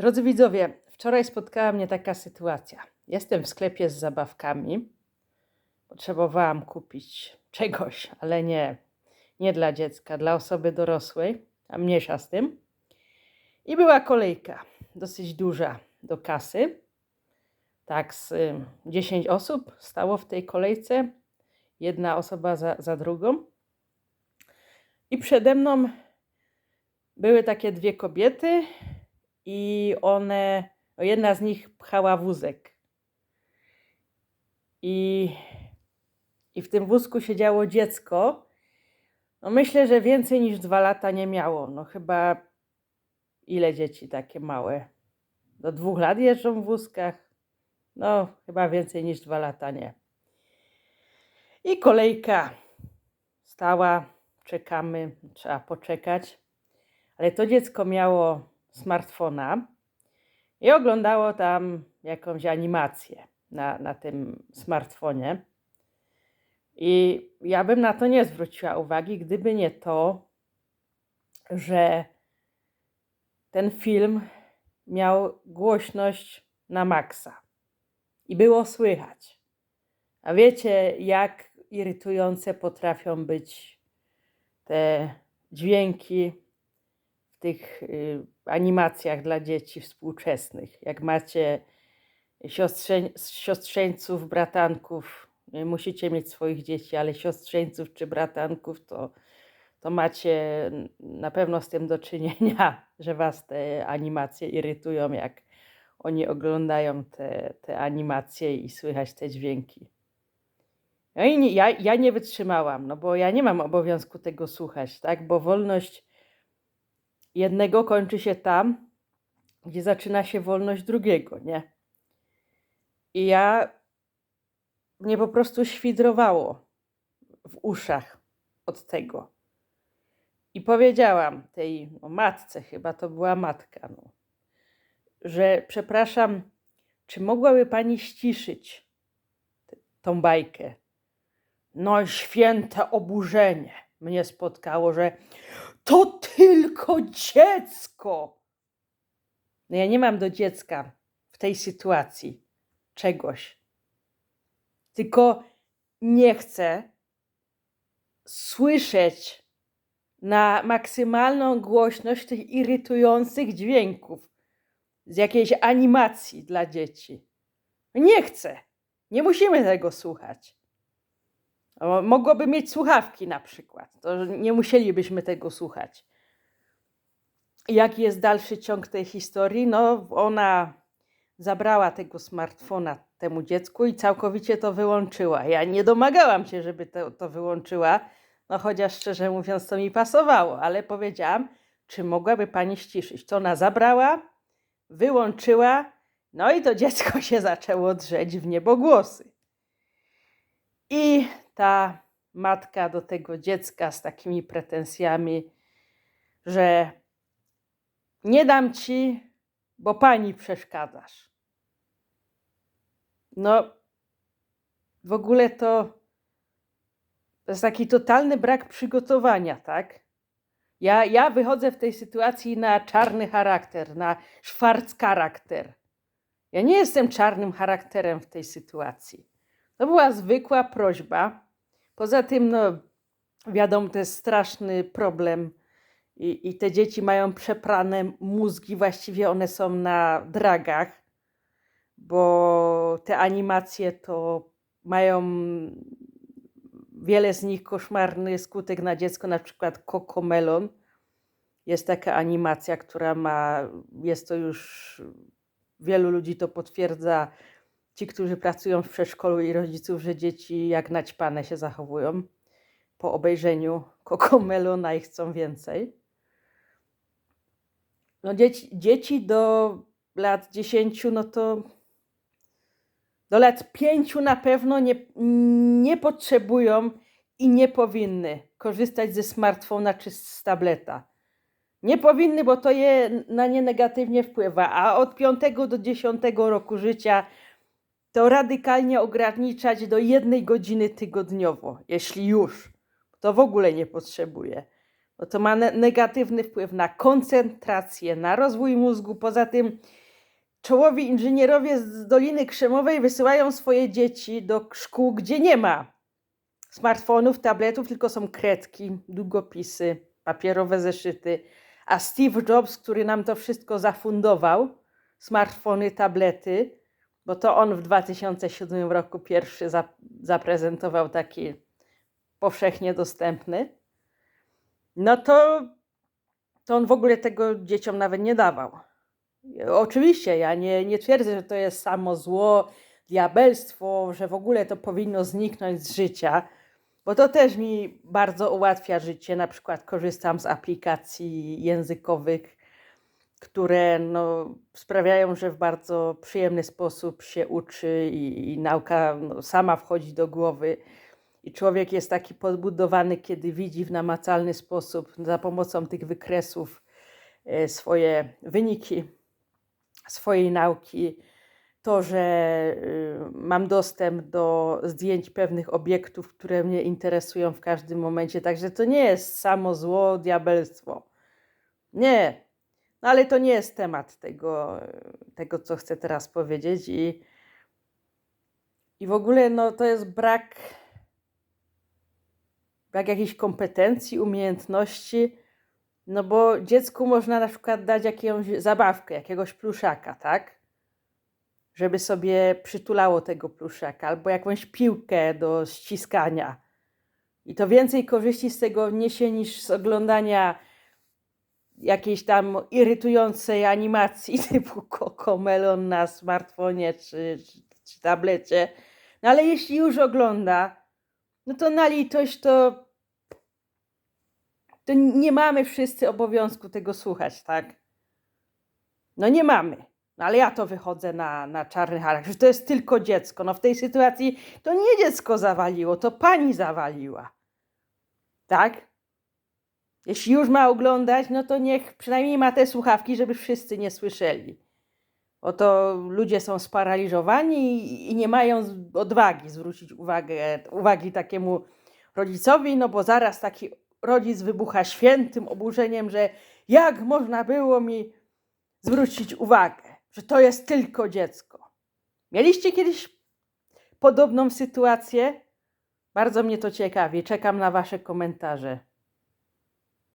Drodzy widzowie, wczoraj spotkała mnie taka sytuacja. Jestem w sklepie z zabawkami. Potrzebowałam kupić czegoś, ale nie, nie dla dziecka, dla osoby dorosłej, a mniejsza z tym. I była kolejka, dosyć duża, do kasy. Tak, z y, 10 osób stało w tej kolejce, jedna osoba za, za drugą. I przede mną były takie dwie kobiety, i one, jedna z nich pchała wózek. I, I w tym wózku siedziało dziecko. No myślę, że więcej niż dwa lata nie miało. No chyba ile dzieci takie małe? Do dwóch lat jeżdżą w wózkach? No chyba więcej niż dwa lata nie. I kolejka stała, czekamy, trzeba poczekać. Ale to dziecko miało smartfona i oglądało tam jakąś animację na, na tym smartfonie. I ja bym na to nie zwróciła uwagi, gdyby nie to, że ten film miał głośność na maksa i było słychać. A wiecie, jak irytujące potrafią być te dźwięki tych y, animacjach dla dzieci współczesnych. Jak macie siostrze, siostrzeńców, bratanków, nie musicie mieć swoich dzieci, ale siostrzeńców czy bratanków, to, to macie na pewno z tym do czynienia, że was te animacje irytują, jak oni oglądają te, te animacje i słychać te dźwięki. No i nie, ja, ja nie wytrzymałam, no bo ja nie mam obowiązku tego słuchać, tak? Bo wolność jednego kończy się tam, gdzie zaczyna się wolność drugiego, nie? I ja mnie po prostu świdrowało w uszach od tego. I powiedziałam tej no, matce, chyba to była matka, no, że przepraszam, czy mogłaby pani ściszyć tą bajkę? No, święte oburzenie mnie spotkało, że to tylko dziecko. No ja nie mam do dziecka w tej sytuacji czegoś. Tylko nie chcę słyszeć na maksymalną głośność tych irytujących dźwięków z jakiejś animacji dla dzieci. Nie chcę. Nie musimy tego słuchać. Mogłoby mieć słuchawki na przykład. To nie musielibyśmy tego słuchać. Jaki jest dalszy ciąg tej historii? No, ona zabrała tego smartfona temu dziecku i całkowicie to wyłączyła. Ja nie domagałam się, żeby to, to wyłączyła, no chociaż szczerze mówiąc to mi pasowało, ale powiedziałam, czy mogłaby pani ściszyć. To ona zabrała, wyłączyła, no i to dziecko się zaczęło drzeć w niebogłosy. I ta matka do tego dziecka z takimi pretensjami, że nie dam ci, bo pani przeszkadzasz. No, w ogóle to, to jest taki totalny brak przygotowania, tak? Ja, ja wychodzę w tej sytuacji na czarny charakter, na szwarc charakter. Ja nie jestem czarnym charakterem w tej sytuacji. To była zwykła prośba. Poza tym, no, wiadomo, to jest straszny problem. I, I te dzieci mają przeprane mózgi, właściwie one są na dragach, bo te animacje to mają wiele z nich koszmarny skutek na dziecko, na przykład Cocomelon. Jest taka animacja, która ma, jest to już, wielu ludzi to potwierdza, ci, którzy pracują w przedszkolu i rodziców, że dzieci jak naćpane się zachowują po obejrzeniu Cocomelona i chcą więcej. No dzieci, dzieci do lat 10, no to do lat 5 na pewno nie, nie potrzebują i nie powinny korzystać ze smartfona czy z tableta. Nie powinny, bo to je na nie negatywnie wpływa, a od 5 do 10 roku życia to radykalnie ograniczać do jednej godziny tygodniowo, jeśli już. To w ogóle nie potrzebuje. bo to ma ne- negatywny wpływ na koncentrację, na rozwój mózgu. Poza tym czołowi inżynierowie z Doliny Krzemowej wysyłają swoje dzieci do szkół, gdzie nie ma smartfonów, tabletów, tylko są kredki, długopisy, papierowe zeszyty. A Steve Jobs, który nam to wszystko zafundował, smartfony, tablety, bo to on w 2007 roku pierwszy za- zaprezentował taki powszechnie dostępny, no to, to on w ogóle tego dzieciom nawet nie dawał. Oczywiście, ja nie, nie twierdzę, że to jest samo zło, diabelstwo, że w ogóle to powinno zniknąć z życia, bo to też mi bardzo ułatwia życie. Na przykład korzystam z aplikacji językowych, które no, sprawiają, że w bardzo przyjemny sposób się uczy i, i nauka no, sama wchodzi do głowy. I człowiek jest taki podbudowany, kiedy widzi w namacalny sposób za pomocą tych wykresów e, swoje wyniki swojej nauki, to, że y, mam dostęp do zdjęć pewnych obiektów, które mnie interesują w każdym momencie. Także to nie jest samo zło, diabelstwo. Nie. No ale to nie jest temat tego, tego co chcę teraz powiedzieć. I, i w ogóle no, to jest brak, brak jakichś kompetencji, umiejętności. No bo dziecku można na przykład dać jakąś zabawkę, jakiegoś pluszaka, tak? Żeby sobie przytulało tego pluszaka, albo jakąś piłkę do ściskania. I to więcej korzyści z tego niesie niż z oglądania jakiejś tam irytującej animacji typu Cocomelon na smartfonie czy, czy, czy tablecie. No ale jeśli już ogląda, no to na litość to to nie mamy wszyscy obowiązku tego słuchać, tak? No nie mamy. No ale ja to wychodzę na, na czarny charakter, że to jest tylko dziecko. No w tej sytuacji to nie dziecko zawaliło, to pani zawaliła. Tak? Jeśli już ma oglądać, no to niech przynajmniej ma te słuchawki, żeby wszyscy nie słyszeli. Bo to ludzie są sparaliżowani i, nie mają odwagi zwrócić uwagę, uwagi takiemu rodzicowi, no bo zaraz taki rodzic wybucha świętym oburzeniem, że jak można było mi zwrócić uwagę, że to jest tylko dziecko. Mieliście kiedyś podobną sytuację? Bardzo mnie to ciekawi. Czekam na Wasze komentarze.